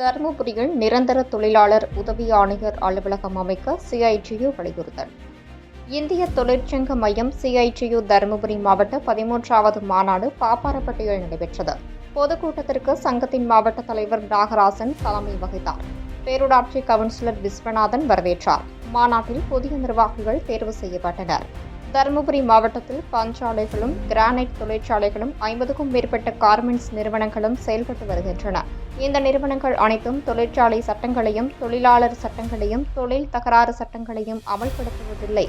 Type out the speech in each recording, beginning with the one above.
தருமபுரியில் நிரந்தர தொழிலாளர் உதவி ஆணையர் அலுவலகம் அமைக்க சிஐடியு வலியுறுத்தல். இந்திய தொழிற்சங்க மையம் சிஐடியு தருமபுரி மாவட்ட பதிமூன்றாவது மாநாடு பாப்பாரப்பட்டியில் நடைபெற்றது. பொதுக்கூட்டத்திற்கு சங்கத்தின் மாவட்ட தலைவர் நாகராசன் தலைமை வகித்தார். பேரூராட்சி கவுன்சிலர் விஸ்வநாதன் வரவேற்றார். மாநாட்டில் புதிய நிர்வாகிகள் தேர்வு செய்யப்பட்டனர். தருமபுரி மாவட்டத்தில் பஞ்சாலைகளும் கிரானைட் தொழிற்சாலைகளும் ஐம்பதுக்கும் மேற்பட்ட கார்மெண்ட்ஸ் நிறுவனங்களும் செயல்பட்டு வருகின்றன. இந்த நிறுவனங்கள் அனைத்தும் தொழிற்சாலை சட்டங்களையும் தொழிலாளர் சட்டங்களையும் தொழில் தகராறு சட்டங்களையும் அமல்படுத்துவதில்லை.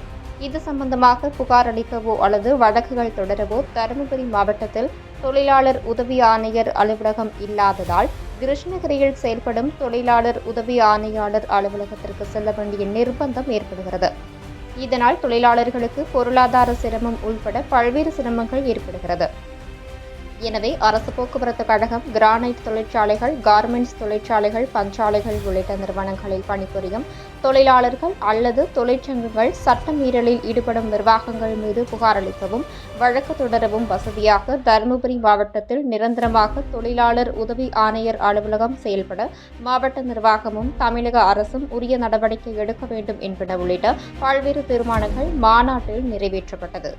இது சம்பந்தமாக புகார் அளிக்கவோ அல்லது வழக்குகள் தொடரவோ தருமபுரி மாவட்டத்தில் தொழிலாளர் உதவி ஆணையர் அலுவலகம் இல்லாததால் கிருஷ்ணகிரியில் செயல்படும் தொழிலாளர் உதவி ஆணையாளர் அலுவலகத்திற்கு செல்ல வேண்டிய நிர்பந்தம் ஏற்படுகிறது. இதனால் தொழிலாளர்களுக்கு பொருளாதார சிரமம் உள்பட பல்வேறு சிரமங்கள் ஏற்படுகிறது. எனவே அரசு போக்குவரத்து கழகம் கிரானைட் தொழிற்சாலைகள் கார்மெண்ட்ஸ் தொழிற்சாலைகள் பஞ்சாலைகள் உள்ளிட்ட நிறுவனங்களில் பணிபுரியும் தொழிலாளர்கள் அல்லது தொழிற்சங்கங்கள் சட்ட மீறலில் ஈடுபடும் நிர்வாகங்கள் மீது புகார் அளிக்கவும் வழக்கு தொடரவும் வசதியாக தருமபுரி மாவட்டத்தில் நிரந்தரமாக தொழிலாளர் உதவி ஆணையர் அலுவலகம் செயல்பட மாவட்ட நிர்வாகமும் தமிழக அரசும் உரிய நடவடிக்கை எடுக்க வேண்டும் என்பன உள்ளிட்ட பல்வேறு தீர்மானங்கள் மாநாட்டில் நிறைவேற்றப்பட்டது.